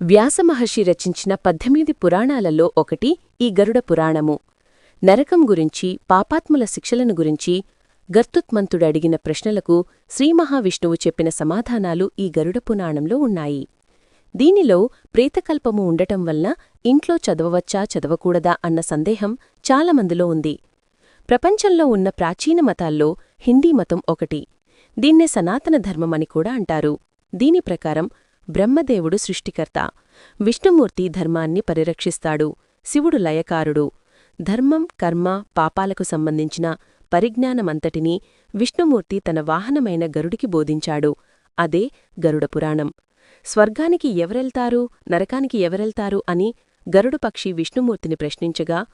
వ్యాసమహర్షి రచించిన పద్దెనిమిది పురాణాలలో ఒకటి ఈ గరుడ పురాణము. నరకం గురించి పాపాత్ముల శిక్షలను గురించి గర్తుత్మంతుడు అడిగిన ప్రశ్నలకు శ్రీమహావిష్ణువు చెప్పిన సమాధానాలు ఈ గరుడ పురాణంలో ఉన్నాయి. దీనిలో ప్రేతకల్పము ఉండటం వల్ల ఇంట్లో చదవవచ్చా చదవకూడదా అన్న సందేహం చాలామందిలో ఉంది. ప్రపంచంలో ఉన్న ప్రాచీన మతాల్లో హిందీ మతం ఒకటి. దీన్నే సనాతన ధర్మమని కూడా అంటారు. దీని ప్రకారం బ్రహ్మదేవుడు సృష్టికర్త. విష్ణుమూర్తి ధర్మాన్ని పరిరక్షిస్తాడు. శివుడు లయకారుడు. ధర్మం కర్మ పాపాలకు సంబంధించిన పరిజ్ఞానమంతటినీ విష్ణుమూర్తి తన వాహనమైన గరుడికి బోధించాడు. అదే గరుడ పురాణం. స్వర్గానికి ఎవరెళ్తారు? నరకానికి ఎవరెళ్తారు? అని గరుడుపక్షి విష్ణుమూర్తిని ప్రశ్నించగా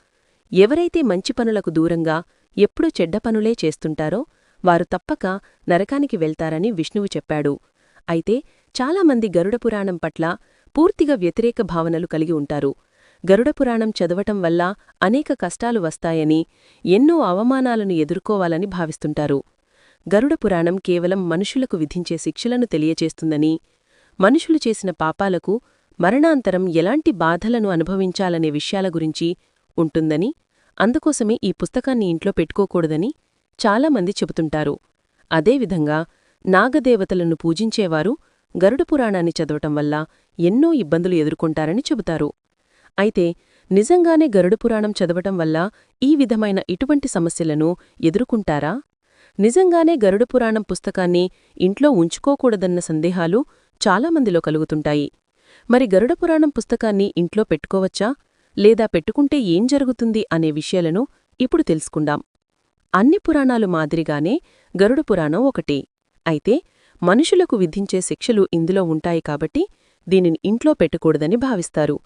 ఎవరైతే మంచి పనులకు దూరంగా ఎప్పుడూ చెడ్డ పనులే చేస్తుంటారో వారు తప్పక నరకానికి వెళ్తారని విష్ణువు చెప్పాడు. అయితే చాలామంది గరుడ పురాణం పట్ల పూర్తిగా వ్యతిరేక భావనలు కలిగి ఉంటారు. గరుడ పురాణం చదవటం వల్ల అనేక కష్టాలు వస్తాయని ఎన్నో అవమానాలను ఎదుర్కోవాలని భావిస్తుంటారు. గరుడ పురాణం కేవలం మనుషులకు విధించే శిక్షలను తెలియచేస్తుందని మనుషులు చేసిన పాపాలకు మరణాంతరం ఎలాంటి బాధలను అనుభవించాలనే విషయాల గురించి ఉంటుందని అందుకోసమే ఈ పుస్తకాన్ని ఇంట్లో పెట్టుకోకూడదని చాలామంది చెబుతుంటారు. అదేవిధంగా నాగదేవతలను పూజించేవారు గరుడ పురాణాన్ని చదవటం వల్ల ఎన్నో ఇబ్బందులు ఎదుర్కొంటారని చెబుతారు. అయితే నిజంగానే గరుడ పురాణం చదవటం వల్ల ఈ విధమైన ఇటువంటి సమస్యలను ఎదుర్కొంటారా? నిజంగానే గరుడ పురాణం పుస్తకాన్ని ఇంట్లో ఉంచుకోకూడదన్న సందేహాలు చాలామందిలో కలుగుతుంటాయి. మరి గరుడ పురాణం పుస్తకాన్ని ఇంట్లో పెట్టుకోవచ్చా? లేదా పెట్టుకుంటే ఏం జరుగుతుంది అనే విషయాలను ఇప్పుడు తెలుసుకుందాం. అన్ని పురాణాలు మాదిరిగానే గరుడ పురాణం ఒకటి. అయితే మనుషులకు విధించే శిక్షలు ఇందులో ఉంటాయి కాబట్టి దీనిని ఇంట్లో పెట్టకూడదని భావిస్తారు.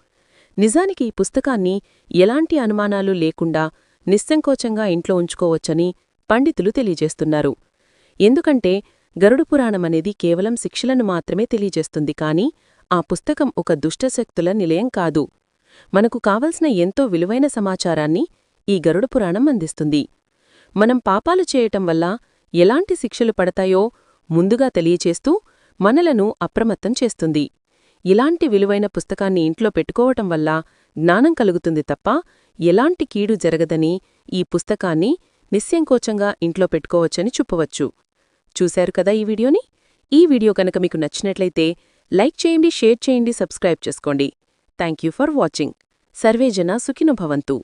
నిజానికి ఈ పుస్తకాన్ని ఎలాంటి అనుమానాలు లేకుండా నిస్సంకోచంగా ఇంట్లో ఉంచుకోవచ్చని పండితులు తెలియజేస్తున్నారు. ఎందుకంటే గరుడు పురాణమనేది కేవలం శిక్షలను మాత్రమే తెలియజేస్తుంది కాని ఆ పుస్తకం ఒక దుష్టశక్తుల నిలయం కాదు. మనకు కావలసిన ఎంతో విలువైన సమాచారాన్ని ఈ గరుడ పురాణం అందిస్తుంది. మనం పాపాలు చేయటం వల్ల ఎలాంటి శిక్షలు పడతాయో ముందుగా తెలియచేస్తూ మనలను అప్రమత్తం చేస్తుంది. ఇలాంటి విలువైన పుస్తకాన్ని ఇంట్లో పెట్టుకోవటం వల్ల జ్ఞానం కలుగుతుంది తప్ప ఎలాంటి కీడు జరగదని ఈ పుస్తకాన్ని నిస్సంకోచంగా ఇంట్లో పెట్టుకోవచ్చని చెప్పవచ్చు చూశారు కదా ఈ వీడియోని? ఈ వీడియో కనుక మీకు నచ్చినట్లయితే లైక్ చేయండి షేర్ చేయండి సబ్స్క్రైబ్ చేసుకోండి. Thank you for watching. సర్వేజన సుఖినుభవంతు